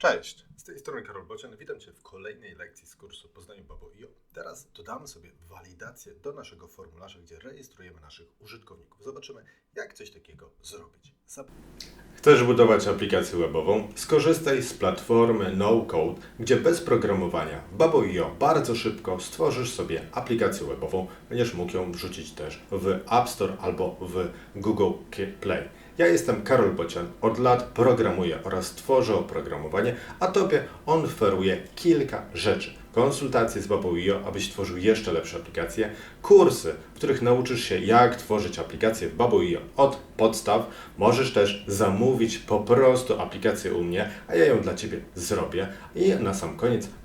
Cześć, z tej strony Karol Bocian. Witam Cię w kolejnej lekcji z kursu Poznaniu Babo.io. Teraz dodamy sobie walidację do naszego formularza, gdzie rejestrujemy naszych użytkowników. Zobaczymy, jak coś takiego zrobić. Zap- Chcesz budować aplikację webową? Skorzystaj z platformy No Code, gdzie bez programowania w Babo.io bardzo szybko stworzysz sobie aplikację webową. Będziesz mógł ją wrzucić też w App Store albo w Google Play. Ja jestem Karol Bocian, od lat programuję oraz tworzę oprogramowanie, a Tobie on oferuje kilka rzeczy. Konsultacje z Babo.io, abyś tworzył jeszcze lepsze aplikacje, kursy, w których nauczysz się jak tworzyć aplikacje w Babo.io od podstaw. Możesz też zamówić po prostu aplikację u mnie, a ja ją dla Ciebie zrobię. I na sam koniec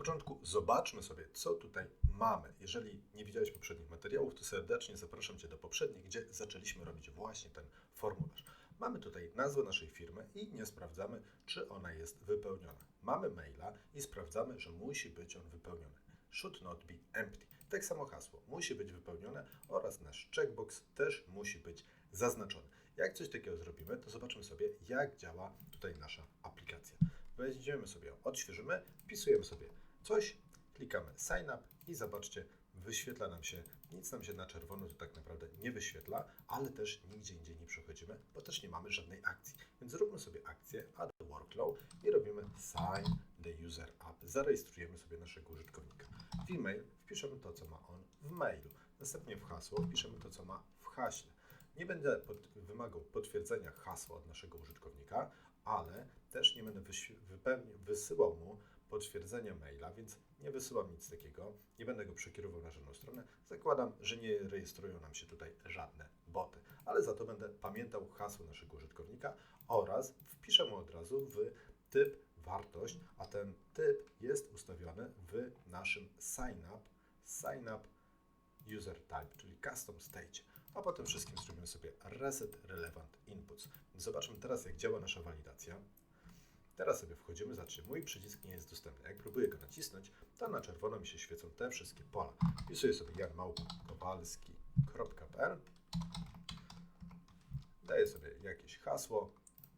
Początku zobaczmy sobie, co tutaj mamy. Jeżeli nie widziałeś poprzednich materiałów, to serdecznie zapraszam Cię do poprzednich, gdzie zaczęliśmy robić właśnie ten formularz. Mamy tutaj nazwę naszej firmy i nie sprawdzamy, czy ona jest wypełniona. Mamy maila i sprawdzamy, że musi być on wypełniony. Should not be empty. Tak samo hasło musi być wypełnione oraz nasz checkbox też musi być zaznaczony. Jak coś takiego zrobimy, to zobaczymy sobie, jak działa tutaj nasza aplikacja. Wejdziemy sobie, odświeżymy, wpisujemy sobie coś, klikamy sign up i zobaczcie, wyświetla nam się, nic nam się na czerwono to tak naprawdę nie wyświetla, ale też nigdzie indziej nie przechodzimy, bo też nie mamy żadnej akcji. Więc zróbmy sobie akcję add workflow i robimy sign the user up. Zarejestrujemy sobie naszego użytkownika. W e-mail wpiszemy to, co ma on w mailu. Następnie w hasło wpiszemy to, co ma w haśle. Nie będę pod, wymagał potwierdzenia hasła od naszego użytkownika, ale też nie będę wysyłał mu potwierdzenia maila, więc nie wysyłam nic takiego, nie będę go przekierował na żadną stronę. Zakładam, że nie rejestrują nam się tutaj żadne boty, ale za to będę pamiętał hasło naszego użytkownika oraz wpiszę mu od razu w typ wartość, a ten typ jest ustawiony w naszym sign up, sign up user type, czyli custom stage. A potem wszystkim zrobimy sobie reset relevant inputs. Zobaczmy teraz, jak działa nasza walidacja. Teraz sobie wchodzimy, zobaczcie, mój przycisk nie jest dostępny. Jak próbuję go nacisnąć, to na czerwono mi się świecą te wszystkie pola. Wpisuję sobie janmałkowalski.pl Daję sobie jakieś hasło,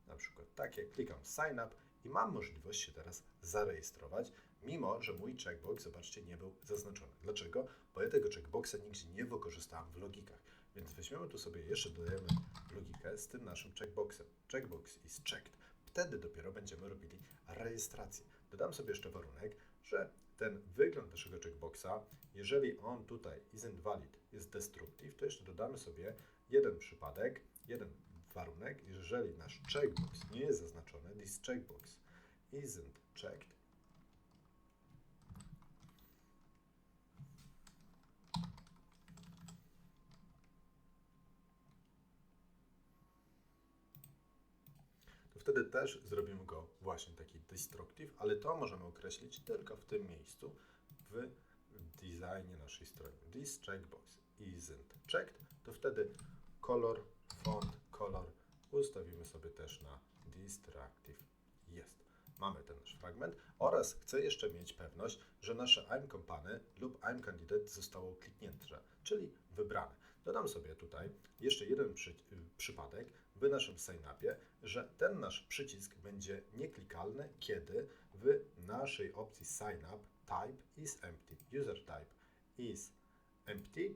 na przykład takie, klikam sign up i mam możliwość się teraz zarejestrować, mimo że mój checkbox, zobaczcie, nie był zaznaczony. Dlaczego? Bo ja tego checkboxa nigdzie nie wykorzystałem w logikach. Więc weźmiemy tu sobie jeszcze dodajemy logikę z tym naszym checkboxem. Checkbox is checked wtedy dopiero będziemy robili rejestrację. Dodam sobie jeszcze warunek, że ten wygląd naszego checkboxa, jeżeli on tutaj isn't valid, jest destructive, to jeszcze dodamy sobie jeden przypadek, jeden warunek, jeżeli nasz checkbox nie jest zaznaczony, this checkbox isn't checked, wtedy też zrobimy go właśnie taki destructive, ale to możemy określić tylko w tym miejscu w designie naszej strony. This checkbox isn't checked, to wtedy color, font, color ustawimy sobie też na destructive. Jest. Mamy ten nasz fragment oraz chcę jeszcze mieć pewność, że nasze I'm company lub I'm candidate zostało kliknięte, czyli wybrane. Dodam sobie tutaj jeszcze jeden przy, przypadek, w naszym sign-upie, że ten nasz przycisk będzie nieklikalny, kiedy w naszej opcji sign up type is empty, user type is empty,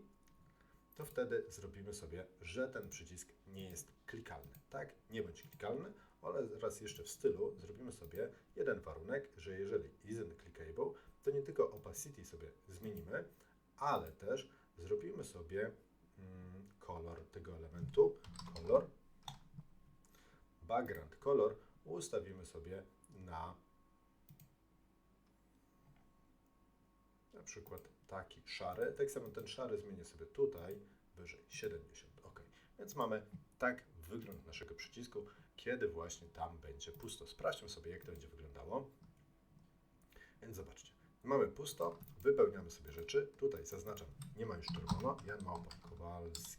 to wtedy zrobimy sobie, że ten przycisk nie jest klikalny. Tak, nie bądź klikalny, ale raz jeszcze w stylu zrobimy sobie jeden warunek, że jeżeli isn't clickable, to nie tylko opacity sobie zmienimy, ale też zrobimy sobie mm, kolor tego elementu, kolor background color ustawimy sobie na na przykład taki szary. Tak samo ten szary zmienię sobie tutaj wyżej 70. OK. Więc mamy tak wygląd naszego przycisku, kiedy właśnie tam będzie pusto. Sprawdźmy sobie, jak to będzie wyglądało. Więc zobaczcie. Mamy pusto, wypełniamy sobie rzeczy. Tutaj zaznaczam, nie ma już czerwono. Jan Małpa Kowalski.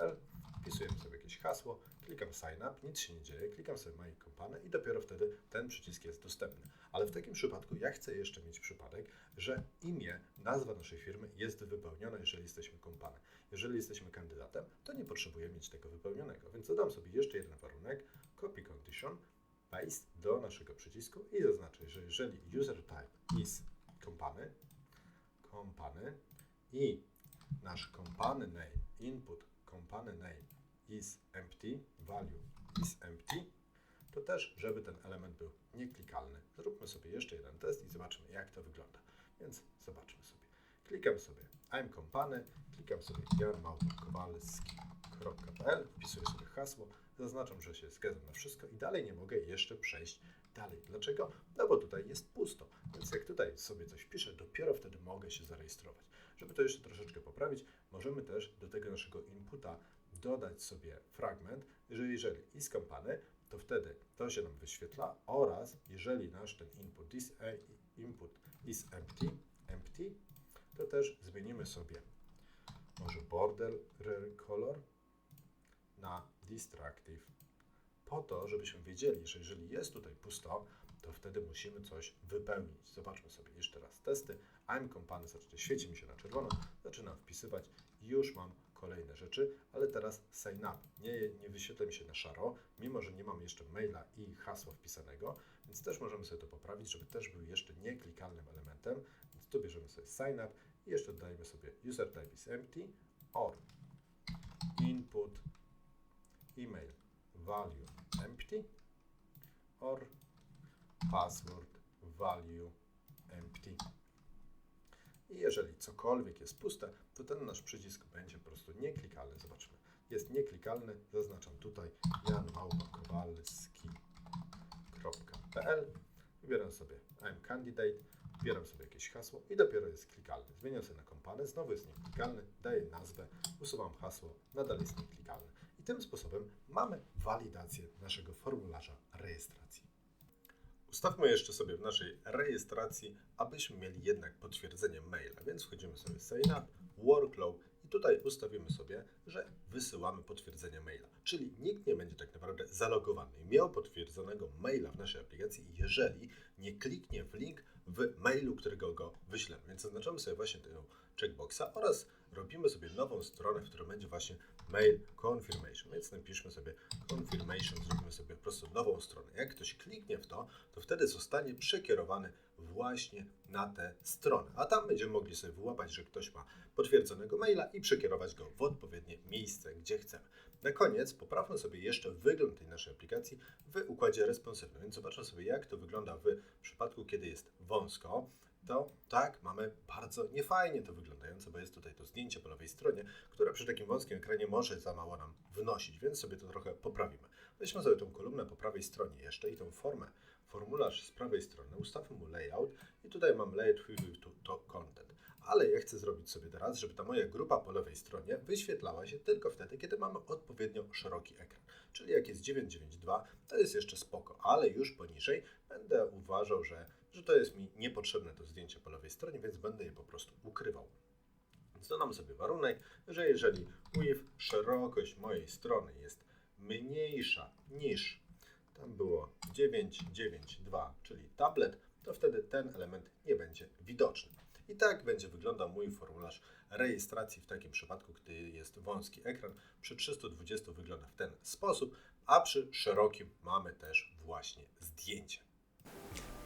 .pl Wpisujemy sobie jakieś hasło, klikam sign up, nic się nie dzieje, klikam sobie my company i dopiero wtedy ten przycisk jest dostępny. Ale w takim przypadku ja chcę jeszcze mieć przypadek, że imię, nazwa naszej firmy jest wypełniona, jeżeli jesteśmy kompany. Jeżeli jesteśmy kandydatem, to nie potrzebuję mieć tego wypełnionego, więc dodam sobie jeszcze jeden warunek, copy condition, paste do naszego przycisku i zaznaczę, że jeżeli user type is company, company i nasz company name, input company name is empty, value is empty, to też, żeby ten element był nieklikalny. Zróbmy sobie jeszcze jeden test i zobaczymy, jak to wygląda. Więc zobaczmy sobie. Klikam sobie I'm company, klikam sobie janmałpkowalski.pl, wpisuję sobie hasło, zaznaczam, że się zgadzam na wszystko i dalej nie mogę jeszcze przejść dalej. Dlaczego? No bo tutaj jest pusto, więc jak tutaj sobie coś wpiszę, dopiero wtedy mogę się zarejestrować. Żeby to jeszcze troszeczkę poprawić, możemy też do tego naszego inputa dodać sobie fragment, że jeżeli is company, to wtedy to się nam wyświetla oraz jeżeli nasz ten input is, e, input is empty, empty, to też zmienimy sobie może border color na distractive. Po to, żebyśmy wiedzieli, że jeżeli jest tutaj pusto, to wtedy musimy coś wypełnić. Zobaczmy sobie jeszcze raz testy. I'm company, zacznie świeci mi się na czerwono, zaczynam wpisywać już mam kolejne rzeczy, ale teraz sign up. Nie, nie wyświetla mi się na szaro, mimo że nie mam jeszcze maila i hasła wpisanego, więc też możemy sobie to poprawić, żeby też był jeszcze nieklikalnym elementem. Więc tu bierzemy sobie sign up i jeszcze dodajemy sobie user type is empty or input email value empty or password value empty. I jeżeli cokolwiek jest puste, to ten nasz przycisk będzie po prostu nieklikalny. Zobaczmy. Jest nieklikalny, zaznaczam tutaj janmałpakowalski.pl Wybieram sobie I'm candidate, wybieram sobie jakieś hasło i dopiero jest klikalny. Zmieniam sobie na kompany, znowu jest nieklikalny, daję nazwę, usuwam hasło, nadal jest nieklikalny. I tym sposobem mamy walidację naszego formularza rejestracji. Ustawmy jeszcze sobie w naszej rejestracji, abyśmy mieli jednak potwierdzenie maila, więc wchodzimy sobie sign up, workflow i tutaj ustawimy sobie, że wysyłamy potwierdzenie maila. Czyli nikt nie będzie tak naprawdę zalogowany i miał potwierdzonego maila w naszej aplikacji, jeżeli nie kliknie w link w mailu, którego go wyślemy. Więc zaznaczamy sobie właśnie tego checkboxa oraz robimy sobie nową stronę, w której będzie właśnie mail confirmation. Więc napiszmy sobie confirmation, zrobimy sobie po prostu nową stronę. Jak ktoś kliknie w to, to wtedy zostanie przekierowany właśnie na tę stronę. A tam będziemy mogli sobie wyłapać, że ktoś ma potwierdzonego maila i przekierować go w odpowiednie miejsce, gdzie chcemy. Na koniec poprawmy sobie jeszcze wygląd tej naszej aplikacji w układzie responsywnym. Więc zobaczmy sobie, jak to wygląda w przypadku, kiedy jest wąsko to tak, mamy bardzo niefajnie to wyglądające, bo jest tutaj to zdjęcie po lewej stronie, które przy takim wąskim ekranie może za mało nam wnosić, więc sobie to trochę poprawimy. Weźmy sobie tą kolumnę po prawej stronie jeszcze i tą formę, formularz z prawej strony, ustawmy mu layout i tutaj mam layout to content. Ale ja chcę zrobić sobie teraz, żeby ta moja grupa po lewej stronie wyświetlała się tylko wtedy, kiedy mamy odpowiednio szeroki ekran. Czyli jak jest 992, to jest jeszcze spoko, ale już poniżej będę uważał, że że to jest mi niepotrzebne to zdjęcie po lewej stronie, więc będę je po prostu ukrywał. Więc sobie warunek, że jeżeli width, szerokość mojej strony jest mniejsza niż tam było 992, czyli tablet, to wtedy ten element nie będzie widoczny. I tak będzie wyglądał mój formularz rejestracji w takim przypadku, gdy jest wąski ekran. Przy 320 wygląda w ten sposób, a przy szerokim mamy też właśnie zdjęcie.